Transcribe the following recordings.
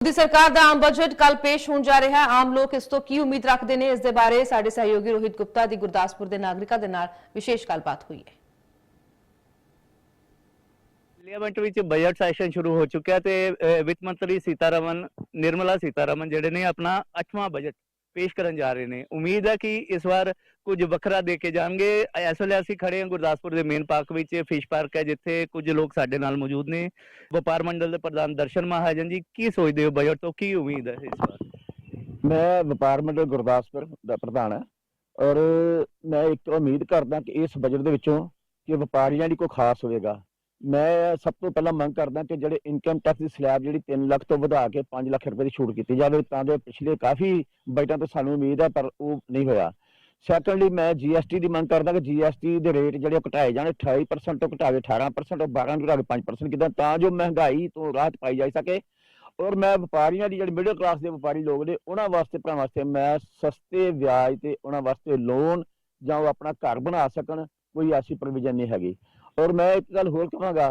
ਮੋਦੀ ਸਰਕਾਰ ਦਾ ਆਮ ਬਜਟ ਕੱਲ ਪੇਸ਼ ਹੋਣ ਜਾ ਰਿਹਾ ਹੈ। ਆਮ ਲੋਕ ਇਸ ਤੋਂ ਕੀ ਉਮੀਦ ਰੱਖਦੇ ਨੇ? ਇਸ ਦੇ ਬਾਰੇ ਸਾਡੇ ਸਹਿਯੋਗੀ ਰੋਹਿਤ ਗੁਪਤਾ ਦੀ ਗੁਰਦਾਸਪੁਰ ਦੇ ਨਾਗਰਿਕਾਂ ਦੇ ਨਾਲ ਵਿਸ਼ੇਸ਼ ਗੱਲਬਾਤ ਹੋਈ ਹੈ। ਪਾਰਲੀਮੈਂਟ ਵਿੱਚ ਬਜਟ ਸੈਸ਼ਨ ਸ਼ੁਰੂ ਹੋ ਚੁੱਕਿਆ ਤੇ ਅਹ, ਵਿੱਤ ਮੰਤਰੀ ਸੀਤਾਰਮਨ ਨਿਰਮਲਾ ਸੀਤਾਰਮਨ ਜਿਹੜੇ ਨੇ ਆਪਣਾ 8ਵਾਂ ਬਜਟ ਪੇਸ਼ ਕਰਨ ਜਾ ਰਹੇ ਨੇ। ਉਮੀਦ ਹੈ ਕਿ ਇਸ ਵਾਰ ਕੁਝ ਵੱਖਰਾ ਦੇ ਕੇ ਜਾਣਗੇ। ਇਸ ਵੇਲੇ ਅਸੀਂ ਖੜੇ ਹਾਂ ਗੁਰਦਾਸਪੁਰ ਦੇ ਮੇਨ ਪਾਰਕ ਵਿੱਚ, ਫਿਸ਼ ਪਾਰਕ ਹੈ, ਜਿੱਥੇ ਕੁਝ ਲੋਕ ਸਾਡੇ ਨਾਲ ਮੌਜੂਦ ਨੇ। ਵਪਾਰ ਮੰਡਲ ਦੇ ਪ੍ਰਧਾਨ ਦਰਸ਼ਨ ਮਹਾਜਨ ਜੀ, ਕੀ ਸੋਚਦੇ ਹੋ ਬਜਟ ਤੋਂ? ਕੀ ਉਮੀਦ ਹੈ ਇਸ ਵਾਰ? ਮੈਂ ਵਪਾਰ ਮੰਡਲ ਗੁਰਦਾਸਪੁਰ ਦਾ ਪ੍ਰਧਾਨ ਹਾਂ ਔਰ ਮੈਂ ਇੱਕ ਉਮੀਦ ਕਰਦਾ ਕਿ ਇਸ ਬਜਟ ਦੇ ਵਿੱਚੋਂ ਕਿ ਵਪਾਰੀਆਂ ਲਈ ਕੋਈ ਖਾਸ ਹੋਵੇਗਾ। ਮੈਂ ਸਭ ਤੋਂ ਪਹਿਲਾਂ ਮੰਗ ਕਰਦਾ ਕਿ ਜਿਹੜੇ ਇਨਕਮ ਟੈਕਸ ਦੀ ਸਲੈਬ ਜਿਹੜੀ 3 ਲੱਖ ਤੋਂ ਵਧਾ ਕੇ 5 ਲੱਖ ਰੁਪਏ ਦੀ ਛੂਟ ਕੀਤੀ ਜਾਵੇ, ਤਾਂ ਜੋ ਪਿਛਲੇ ਕਾਫੀ ਬਜਟਾਂ ਤੋਂ ਸਾਨੂੰ ਉਮੀਦ ਹੈ, ਪਰ ਉਹ ਨਹੀਂ ਹੋਇਆ। ਸੈਕੰਡਲੀ ਮੈਂ ਜੀਐਸਟੀ ਦੀ ਮੰਗ ਕਰਦਾ ਕਿ ਜੀਐਸਟੀ ਦੇ ਰੇਟ ਜਿਹੜੇ ਉਹ ਘਟਾਏ ਜਾਣ 28% ਤੋਂ ਘਟਾਵੇ 18% ਤੋਂ 12 ਤੋਂ ਘਟਾ 5% ਕਿਦਾਂ, ਤਾਂ ਜੋ ਮਹਿੰਗਾਈ ਤੋਂ ਰਾਹਤ ਪਾਈ ਜਾ ਸਕੇ। ਔਰ ਮੈਂ ਵਪਾਰੀਆਂ ਦੀ ਜਿਹੜੇ ਮਿਡਲ ਕਲਾਸ ਦੇ ਵਪਾਰੀ ਲੋਕ ਨੇ, ਉਹਨਾਂ ਵਾਸਤੇ ਭਰਾ ਵਾਸਤੇ ਮੈਂ ਸਸਤੇ ਵਿਆਜ ਤੇ ਉਹਨਾਂ ਵਾਸਤੇ ਲੋਨ ਜਾਂ ਉਹ ਆਪਣਾ ਘਰ ਬਣਾ ਸਕਣ, ਕੋਈ ਐਸੀ ਪ੍ਰੋਵੀਜ਼ਨ ਨਹੀਂ ਹੈਗੀ। ਔਰ ਮੈਂ ਇੱਕ ਗੱਲ ਹੋਰ ਕਹਾਂਗਾ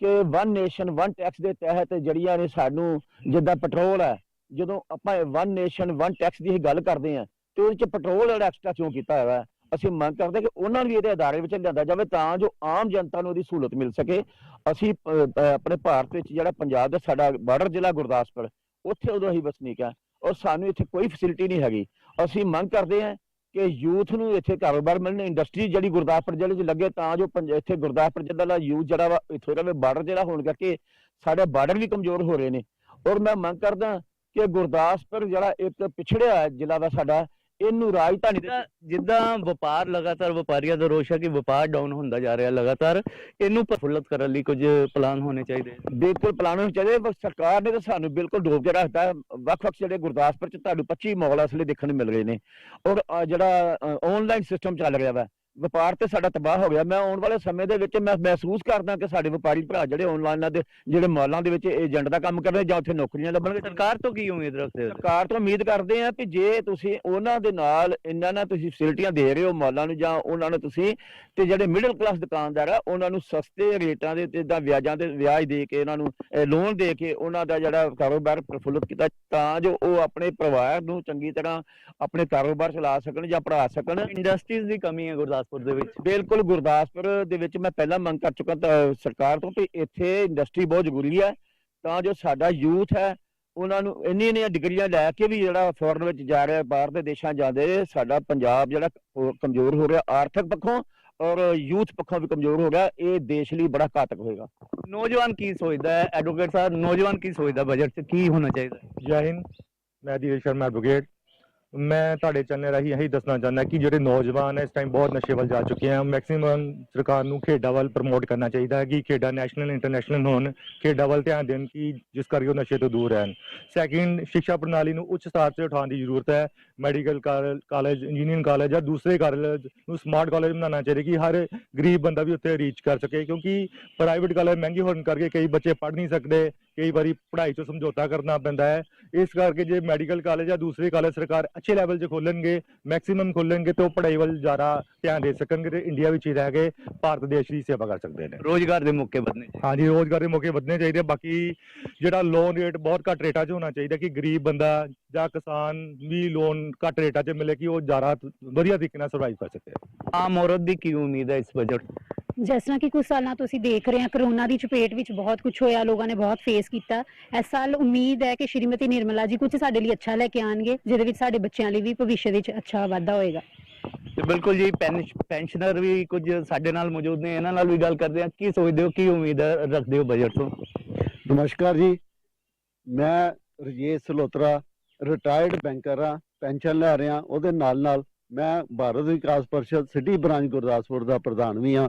ਕਿ ਵਨ ਨੇਸ਼ਨ ਵਨ ਟੈਕਸ ਦੇ ਤਹਿਤ ਜਿਹੜੀਆਂ ਨੇ ਸਾਨੂੰ, ਜਿੱਦਾਂ ਪੈਟਰੋਲ ਹੈ, ਜਦੋਂ ਆਪਾਂ ਵਨ ਨੇਸ਼ਨ ਵਨ ਟੈਕਸ ਦੀ ਗੱਲ ਕਰਦੇ ਹਾਂ, ਤੇ ਉਹਦੇ ਚ ਪੈਟਰੋਲ ਜਿਹੜਾ ਐਕਸਟਰਾ ਕਿਉਂ ਕੀਤਾ ਹੋਇਆ ਅਸੀਂ ਮੰਗ ਕਰਦੇ ਕਿ ਉਹਨਾਂ ਨੂੰ ਵੀ ਇਹਦੇ ਅਦਾਰੇ ਵਿੱਚ ਲਿਆਂਦਾ ਜਾਵੇ ਤਾਂ ਜੋ ਆਮ ਜਨਤਾ ਨੂੰ ਉਹਦੀ ਸਹੂਲਤ ਮਿਲ ਸਕੇ। ਅਸੀਂ ਆਪਣੇ ਭਾਰਤ ਵਿੱਚ ਜਿਹੜਾ ਪੰਜਾਬ ਦਾ ਸਾਡਾ ਬਾਰਡਰ ਜ਼ਿਲ੍ਹਾ ਗੁਰਦਾਸਪੁਰ, ਉੱਥੇ ਉਦੋਂ ਹੀ ਵਸਨੀਕ ਆ ਔਰ ਸਾਨੂੰ ਇੱਥੇ ਕੋਈ ਫੈਸਿਲਿਟੀ ਨਹੀਂ ਹੈਗੀ। ਅਸੀਂ ਮੰਗ ਕਰਦੇ ਹਾਂ ਕਿ ਯੂਥ ਨੂੰ ਇੱਥੇ ਕਾਰੋਬਾਰ ਮਿਲਣ, ਇੰਡਸਟਰੀ ਜਿਹੜੀ ਗੁਰਦਾਸਪੁਰ ਜ਼ਿਲ੍ਹੇ 'ਚ ਲੱਗੇ, ਤਾਂ ਜੋ ਪੰਜ- ਇੱਥੇ ਗੁਰਦਾਸਪੁਰ ਜ਼ਿਲ੍ਹਾ ਦਾ ਯੂਥ ਜਿਹੜਾ ਵਾ, ਇੱਥੋਂ ਦਾ ਬਾਰਡਰ ਜਿਹੜਾ ਹੋਣ ਕਰਕੇ ਸਾਡੇ ਬਾਰਡਰ ਵੀ ਕਮਜ਼ੋਰ ਹੋ ਰਹੇ ਨੇ। ਔਰ ਮੈਂ ਮੰਗ ਕਰਦਾ ਕਿ ਗੁਰਦਾਸਪੁਰ ਜਿਹੜਾ ਇੱਕ ਪਿਛੜਿਆ ਜ਼ਿਲ੍ਹਾ ਦਾ ਸਾਡਾ ਇਹਨੂੰ ਰਾਜਧਾਨੀ ਦੇ ਜਿੱਦਾਂ ਵਪਾਰ ਲਗਾਤਾਰ ਵਪਾਰੀਆਂ ਦਾ ਰੋਸ਼ ਹੈ ਕਿ ਵਪਾਰ ਡਾਊਨ ਹੁੰਦਾ ਜਾ ਰਿਹਾ ਲਗਾਤਾਰ ਇਹਨੂੰ ਪ੍ਰਫੁੱਲਤ ਕਰਨ ਲਈ ਕੁਝ ਪਲਾਨ ਹੋਣੇ ਚਾਹੀਦੇ ਬਿਲਕੁਲ ਪਲਾਨ ਹੋਣੇ ਚਾਹੀਦੇ ਪਰ ਸਰਕਾਰ ਨੇ ਤਾਂ ਸਾਨੂੰ ਬਿਲਕੁਲ ਡੋਬ ਕੇ ਰੱਖਤਾ। ਵੱਖ-ਵੱਖ ਜਿਹੜੇ ਗੁਰਦਾਸਪੁਰ ਚ ਤੁਹਾਨੂੰ 25 ਮਾਲ ਅਸਲੇ ਦੇਖਣ ਨੂੰ ਮਿਲ ਰਹੇ ਨੇ ਔਰ ਜਿਹੜਾ ਆਨਲਾਈਨ ਸਿਸਟਮ ਚੱਲ ਰਿਹਾ ਵਾ ਵਪਾਰ ਤੇ ਸਾਡਾ ਤਬਾਹ ਹੋ ਗਿਆ। ਮੈਂ ਆਉਣ ਵਾਲੇ ਸਮੇਂ ਦੇ ਵਿੱਚ ਮੈਂ ਮਹਿਸੂਸ ਕਰਦਾ ਕਿ ਸਾਡੇ ਵਪਾਰੀ ਭਰਾ ਜਿਹੜੇ ਆਨਲਾਈਨ ਦੇ ਜਿਹੜੇ ਮਾਲਾਂ ਦੇ ਵਿੱਚ ਏਜੰਟ ਦਾ ਕੰਮ ਕਰਦੇ ਜਾਂ ਉੱਥੇ ਨੌਕਰੀਆਂ ਲੱਭਣਗੇ। ਸਰਕਾਰ ਤੋਂ ਕੀ ਉਮੀਦ ਰੱਖਦੇ ਹੋ? ਸਰਕਾਰ ਤੋਂ ਉਮੀਦ ਕਰਦੇ ਆ ਕਿ ਜੇ ਤੁਸੀਂ ਉਹਨਾਂ ਦੇ ਨਾਲ ਇੰਨਾ ਨਾ ਤੁਸੀਂ ਫੈਸਿਲਿਟੀਆਂ ਦੇ ਰਹੇ ਹੋ ਮਾਲਾਂ ਨੂੰ ਜਾਂ ਉਹਨਾਂ ਨੂੰ ਤੁਸੀਂ ਤੇ ਜਿਹੜੇ ਮਿਡਲ ਕਲਾਸ ਦੁਕਾਨਦਾਰ ਆ ਉਹਨਾਂ ਨੂੰ ਸਸਤੇ ਰੇਟਾਂ ਦੇ ਤੇ ਇਦਾਂ ਵਿਆਜਾਂ ਤੇ ਵਿਆਜ ਦੇ ਕੇ ਇਹਨਾਂ ਨੂੰ ਲੋਨ ਦੇ ਕੇ ਉਹਨਾਂ ਦਾ ਜਿਹੜਾ ਕਾਰੋਬਾਰ ਪ੍ਰਫੁੱਲਤ ਕੀਤਾ ਤਾਂ ਜੋ ਉਹ ਆਪਣੇ ਪਰਿਵਾਰ ਨੂੰ ਚੰਗੀ ਤਰ੍ਹਾਂ ਆਪਣੇ ਕਾਰੋਬਾਰ ਚਲਾ ਸਕਣ ਜਾਂ ਪੜ੍ਹਾ ਸਕਣ। ਇੰਡਸਟਰੀਜ਼ ਦੀ ਕਮੀ ਹੈ ਗੁਰਦਾਸਪੁਰ ਦੇ ਵਿੱਚ। ਬਿਲਕੁਲ ਗੁਰਦਾਸਪੁਰ ਦੇ ਵਿੱਚ ਮੈਂ ਪਹਿਲਾਂ ਮੰਗ ਕਰ ਚੁੱਕਾ ਸਰਕਾਰ ਤੋਂ ਕਿ ਇੱਥੇ ਇੰਡਸਟਰੀ ਬਹੁਤ ਜ਼ਰੂਰੀ ਹੈ। ਤਾਂ ਜੋ ਸਾਡਾ ਯੂਥ ਹੈ, ਉਹਨਾਂ ਨੂੰ ਇੰਨੀਆਂ ਇੰਨੀਆਂ ਡਿਗਰੀਆਂ ਲੈ ਕੇ ਵੀ ਜਿਹੜਾ ਫੋਰਨ ਵਿੱਚ ਜਾ ਰਿਹਾ, ਬਾਹਰ ਦੇ ਦੇਸ਼ਾਂ ਜਾਂਦੇ ਸਾਡਾ ਪੰਜਾਬ ਜਿਹੜਾ ਕਮਜ਼ੋਰ ਹੋ ਰਿਹਾ, ਆਰਥਿਕ ਪੱਖੋਂ ਔਰ ਯੂਥ ਪੱਖੋਂ ਵੀ ਕਮਜ਼ੋਰ ਹੋ ਰਿਹਾ, ਇਹ ਦੇਸ਼ ਲਈ ਬੜਾ ਘਾਤਕ ਹੋਏਗਾ। ਨੌਜਵਾਨ ਕੀ ਸੋਚਦਾ ਹੈ? ਐਡਵੋਕੇਟ ਸਾਹਿਬ, ਨੌਜਵਾਨ ਕੀ ਸੋਚਦਾ? ਬਜਟ 'ਚ ਕੀ ਹੋਣਾ ਚਾਹੀਦਾ? ਜੈ ਹਿੰਦ, ਮੈਂ ਧੀਰਜ ਸ਼ਰਮਾ ਐਡਵੋਕੇਟ ਮੈਂ ਤੁਹਾਡੇ ਚੈਨਲ ਰਾਹੀਂ ਇਹੀ ਦੱਸਣਾ ਚਾਹੁੰਦਾ ਕਿ ਜਿਹੜੇ ਨੌਜਵਾਨ ਹੈ ਇਸ ਟਾਈਮ ਬਹੁਤ ਨਸ਼ੇ ਵੱਲ ਜਾ ਚੁੱਕੇ ਹਨ ਮੈਕਸਿਮਮ ਸਰਕਾਰ ਨੂੰ ਖੇਡਾਂ ਵੱਲ ਪ੍ਰਮੋਟ ਕਰਨਾ ਚਾਹੀਦਾ ਹੈ ਕਿ ਖੇਡਾਂ ਨੈਸ਼ਨਲ ਇੰਟਰਨੈਸ਼ਨਲ ਹੋਣ, ਖੇਡਾਂ ਵੱਲ ਧਿਆਨ ਦੇਣ ਕਿ ਜਿਸ ਕਰਕੇ ਉਹ ਨਸ਼ੇ ਤੋਂ ਦੂਰ ਰਹਿਣ। ਸੈਕਿੰਡ ਸਿੱਖਿਆ ਪ੍ਰਣਾਲੀ ਨੂੰ ਉੱਚ ਸਤਰ ਤੇ ਉਠਾਉਣ ਦੀ ਜ਼ਰੂਰਤ ਹੈ। ਮੈਡੀਕਲ ਕਾਲਜ ਇੰਜੀਨੀਅਰਿੰਗ ਕਾਲਜ ਜਾਂ ਦੂਸਰੇ ਕਾਲਜ ਨੂੰ ਸਮਾਰਟ ਕਾਲਜ ਬਣਾਉਣਾ ਚਾਹੀਦਾ ਕਿ ਹਰ ਗਰੀਬ ਬੰਦਾ ਵੀ ਉੱਥੇ ਰੀਚ ਕਰ ਸਕੇ ਕਿਉਂਕਿ ਪ੍ਰਾਈਵੇਟ ਕਾਲਜ ਮਹਿੰਗੇ ਹੋਣ ਕਰਕੇ ਕਈ ਬੱਚੇ ਪੜ੍ਹ ਨਹੀਂ ਸਕਦੇ। ਕਈ ਵਾਰੀ ਪੜ੍ਹਾਈ 'ਚ ਸਮਝੌਤਾ ਕਰਨਾ ਪੈਂਦਾ ਹੈ। ਇਸ ਕਰਕੇ ਜੇ ਮੈਡੀਕਲ ਕਾਲਜ ਜਾਂ ਦੂਸਰੇ ਕਾਲਜ ਸਰਕਾਰ ਅੱਛੇ ਲੈਵਲ 'ਚ ਖੋਲਣਗੇ ਮੈਕਸਿਮਮ ਖੋਲਣਗੇ ਤਾਂ ਉਹ ਪੜ੍ਹਾਈ ਵੱਲ ਜ਼ਿਆਦਾ ਧਿਆਨ ਦੇ ਸਕਣਗੇ ਤੇ ਇੰਡੀਆ ਵਿੱਚ ਹੀ ਰਹਿ ਕੇ ਭਾਰਤ ਦੇਸ਼ ਦੀ ਸੇਵਾ ਕਰ ਸਕਦੇ ਨੇ। ਰੋਜ਼ਗਾਰ ਦੇ ਮੌਕੇ ਵਧਣੇ ਚਾਹੀਦੇ। ਹਾਂਜੀ ਰੋਜ਼ਗਾਰ ਦੇ ਮੌਕੇ ਵਧਣੇ ਚਾਹੀਦੇ। ਬਾਕੀ ਜਿਹੜਾ ਲੋਨ ਰੇਟ ਬਹੁਤ ਘੱਟ ਰੇਟਾਂ 'ਚ ਹੋਣਾ ਚਾਹੀਦਾ ਕਿ ਗਰੀਬ ਬੰਦਾ ਜਾਂ ਕਿਸਾਨ ਵੀ ਲੋਨ ਘੱਟ ਰੇਟਾਂ 'ਚ ਮਿਲੇ ਕਿ ਉਹ ਜ਼ਿਆਦਾ ਵਧੀਆ ਤਰੀਕੇ ਨਾਲ ਸਰਵਾਈਵ ਕਰ ਸਕੇ। ਆਮ ਔਰਤ ਦੀ ਕੀ ਉਮੀਦ ਹੈ ਇਸ ਬਜਟ ਜਿਸ ਤਰ੍ਹਾਂ ਕਿ ਕੁਝ ਸਾਲਾਂ ਤੋਂ ਅਸੀਂ ਦੇਖ ਰਹੇ ਹਾਂ ਕਰੋਨਾ ਦੀ ਚਪੇਟ ਵਿੱਚ ਬਹੁਤ ਕੁਝ ਹੋਇਆ ਲੋਕਾਂ ਨੇ ਬਹੁਤ ਫੇਸ ਕੀਤਾ। ਇਸ ਸਾਲ ਉਮੀਦ ਹੈ ਕਿ ਸ਼੍ਰੀਮਤੀ ਨਿਰਮਲਾ ਜੀ ਕੁਝ ਸਾਡੇ ਲਈ ਅੱਛਾ ਲੈ ਕੇ ਆਣਗੇ ਜਿਹਦੇ ਵਿੱਚ ਸਾਡੇ ਬੱਚਿਆਂ ਲਈ ਵੀ ਭਵਿੱਖ ਵਿੱਚ ਅੱਛਾ ਵਾਧਾ ਹੋਏਗਾ। ਤੇ ਬਿਲਕੁਲ ਜੀ ਪੈਨਸ਼- ਪੈਨਸ਼ਨਰ ਵੀ ਕੁਝ ਸਾਡੇ ਨਾਲ ਮੌਜੂਦ ਨੇ ਇਹਨਾਂ ਨਾਲ ਵੀ ਗੱਲ ਕਰਦੇ ਆ ਕੀ ਸੋਚਦੇ ਹੋ ਕੀ ਉਮੀਦ ਹੈ- ਰੱਖਦੇ ਹੋ ਬਜਟ ਤੋਂ? ਨਮਸਕਾਰ ਜੀ। ਮੈਂ ਰਜੇਸ਼ ਸਲੋਤਰਾ ਰਿਟਾਇਰਡ ਬੈਂਕਰ ਆ ਪੈਨਸ਼ਨ ਲੈ ਰਿਹਾ ਉਹਦੇ ਨਾਲ ਨਾਲ ਮੈਂ ਭਾਰਤ ਵਿਕਾਸ ਪਰਿਸ਼ਦ ਸਿਟੀ ਬ੍ਰਾਂਚ ਗੁਰਦਾਸਪੁਰ ਦਾ ਪ੍ਰਧਾਨ ਵੀ ਆ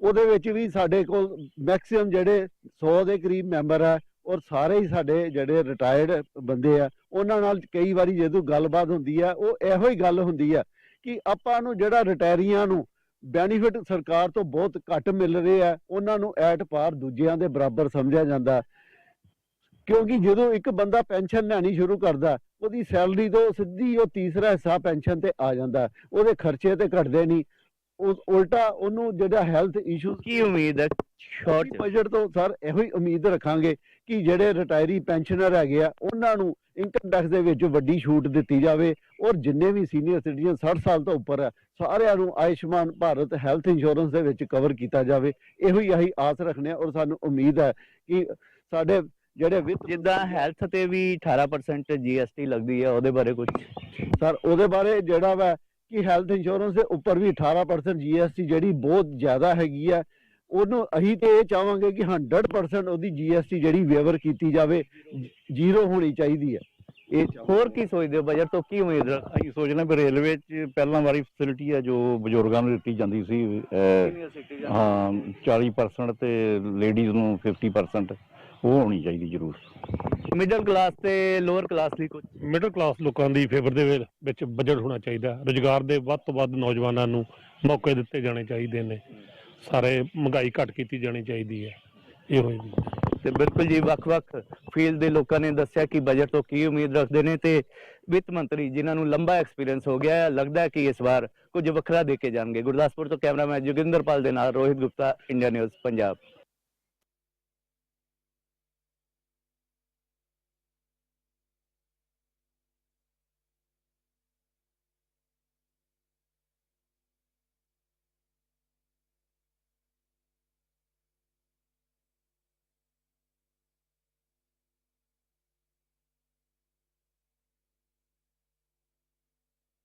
ਉਹਦੇ ਵਿੱਚ ਵੀ ਸਾਡੇ ਕੋਲ ਮੈਕਸਿਮਮ ਜਿਹੜੇ 100 ਦੇ ਕਰੀਬ ਮੈਂਬਰ ਆ, ਔਰ ਸਾਰੇ ਹੀ ਸਾਡੇ ਜਿਹੜੇ ਰਿਟਾਇਰਡ ਬੰਦੇ ਆ, ਉਹਨਾਂ ਨਾਲ ਕਈ ਵਾਰੀ ਜਦੋਂ ਗੱਲਬਾਤ ਹੁੰਦੀ ਆ, ਉਹ ਇਹੋ ਹੀ ਗੱਲ ਹੁੰਦੀ ਆ ਕਿ ਆਪਾਂ ਨੂੰ ਜਿਹੜਾ ਰਿਟਾਇਰੀਆਂ ਨੂੰ ਬੈਨੀਫਿਟ ਸਰਕਾਰ ਤੋਂ ਬਹੁਤ ਘੱਟ ਮਿਲ ਰਹੇ ਆ, ਉਹਨਾਂ ਨੂੰ ਐਟ ਪਾਰ ਦੂਜਿਆਂ ਦੇ ਬਰਾਬਰ ਸਮਝਿਆ ਜਾਂਦਾ। ਕਿਉਂਕਿ ਜਦੋਂ ਇੱਕ ਬੰਦਾ ਪੈਨਸ਼ਨ ਲੈਣੀ ਸ਼ੁਰੂ ਕਰਦਾ, ਉਹਦੀ ਸੈਲਰੀ ਤੋਂ ਸਿੱਧੀ ਉਹ ਤੀਸਰਾ ਹਿੱਸਾ ਪੈਨਸ਼ਨ ਤੇ ਆ ਜਾਂਦਾ, ਉਹਦੇ ਖਰਚੇ ਤੇ ਘਟਦੇ ਨਹੀਂ। ਉਲਟਾ ਉਹਨੂੰ ਜਿਹੜਾ ਹੈਲਥ ਇਸ਼ੂ ਕੀ ਉਮੀਦ ਹੈ? ਸ਼ਾਰਟ ਬਜਟ ਤੋਂ ਸਰ ਇਹੋ ਹੀ ਉਮੀਦ ਰੱਖਾਂਗੇ ਕਿ ਜਿਹੜੇ ਰਿਟਾਇਰੀ ਪੈਨਸ਼ਨਰ ਹੈਗੇ ਆ ਉਹਨਾਂ ਨੂੰ ਇਨਕਮ ਟੈਕਸ ਦੇ ਵਿੱਚ ਵੱਡੀ ਛੂਟ ਦਿੱਤੀ ਜਾਵੇ ਔਰ ਜਿੰਨੇ ਵੀ ਸੀਨੀਅਰ ਸਿਟੀਜ਼ਨ 60 ਸਾਲ ਤੋਂ ਉੱਪਰ ਹੈ ਸਾਰਿਆਂ ਨੂੰ ਆਯੁਸ਼ਮਾਨ ਭਾਰਤ ਹੈਲਥ ਇੰਸ਼ੋਰੈਂਸ ਦੇ ਵਿੱਚ ਕਵਰ ਕੀਤਾ ਜਾਵੇ ਇਹੋ ਹੀ ਅਸੀਂ ਆਸ ਰੱਖਨੇ ਆ ਔਰ ਸਾਨੂੰ ਉਮੀਦ ਹੈ ਕਿ ਸਾਡੇ ਜਿਹੜੇ ਵਿੱਤ ਜਿੱਦਾਂ ਹੈਲਥ ਤੇ ਵੀ 18% ਜੀਐਸਟੀ ਲੱਗਦੀ ਹੈ ਉਹਦੇ ਬਾਰੇ ਕੁਝ ਸਰ ਉਹਦੇ ਬਾਰੇ ਜਿਹੜਾ ਵਾ ਕਿ ਹੈਲਥ ਇੰਸ਼ੋਰੈਂਸ ਦੇ ਉੱਪਰ ਵੀ 18% ਜੀਐਸਟੀ ਜਿਹੜੀ ਬਹੁਤ ਜ਼ਿਆਦਾ ਹੈਗੀ ਆ ਉਹਨੂੰ ਅਸੀਂ ਤੇ ਇਹ ਚਾਹਾਂਗੇ ਕਿ 100% ਉਹਦੀ ਜੀਐਸਟੀ ਜਿਹੜੀ ਵੇਵਰ ਕੀਤੀ ਜਾਵੇ ਜ਼ੀਰੋ ਹੋਣੀ ਚਾਹੀਦੀ ਹੈ। ਇਹ। ਹੋਰ ਕੀ ਸੋਚਦੇ ਹੋ ਬਜਟ ਤੋਂ ਕੀ ਉਮੀਦ ਰੱਖ ਅਸੀਂ ਸੋਚਣਾ ਵੀ ਰੇਲਵੇ 'ਚ ਪਹਿਲਾਂ ਵਾਲੀ ਫੈਸਿਲਿਟੀ ਹੈ ਜੋ ਬਜ਼ੁਰਗਾਂ ਨੂੰ ਦਿੱਤੀ ਜਾਂਦੀ ਸੀ ਹਾਂ 40% ਤੇ ਲੇਡੀਜ਼ ਨੂੰ 50% ਉਹ ਹੋਣੀ ਚਾਹੀਦੀ ਜ਼ਰੂਰ। ਮਿਡਲ ਕਲਾਸ ਤੇ ਲੋਅਰ ਕਲਾਸ ਲਈ ਕੁਝ ਮਿਡਲ ਕਲਾਸ ਲੋਕਾਂ ਦੀ ਫੇਵਰ ਦੇ ਵਿੱਚ- ਬਜਟ ਹੋਣਾ ਚਾਹੀਦਾ। ਰੋਜ਼ਗਾਰ ਦੇ ਵੱਧ ਤੋਂ ਵੱਧ ਨੌਜਵਾਨਾਂ ਨੂੰ ਮੌਕੇ ਦਿੱਤੇ ਜਾਣੇ ਚਾਹੀਦੇ ਨੇ। ਸਾਰੇ ਮਹਿੰਗਾਈ ਘੱਟ ਕੀਤੀ ਜਾਣੀ ਚਾਹੀਦੀ ਹੈ। ਇਹੋ ਹੀ ਤੇ ਬਿਲਕੁਲ ਜੀ ਵੱਖ-ਵੱਖ ਫੀਲਡ ਦੇ ਲੋਕਾਂ ਨੇ ਦੱਸਿਆ ਕਿ ਬਜਟ ਤੋਂ ਕੀ ਉਮੀਦ ਰੱਖਦੇ ਨੇ ਤੇ ਵਿੱਤ ਮੰਤਰੀ ਜਿਨ੍ਹਾਂ ਨੂੰ ਲੰਬਾ ਐਕਸਪੀਰੀਅੰਸ ਹੋ ਗਿਆ ਹੈ ਲੱਗਦਾ ਹੈ ਕਿ ਇਸ ਵਾਰ ਕੁਝ ਵੱਖਰਾ ਦੇ ਕੇ ਜਾਣਗੇ। ਗੁਰਦਾਸਪੁਰ ਤੋਂ ਕੈਮਰਾਮੈਨ ਜੋਗਿੰਦਰਪਾਲ ਦੇ ਨਾਲ ਰੋਹਿਤ ਗੁਪਤਾ ਇੰਡੀਆ ਨਿਊਜ਼ ਪੰਜਾਬ।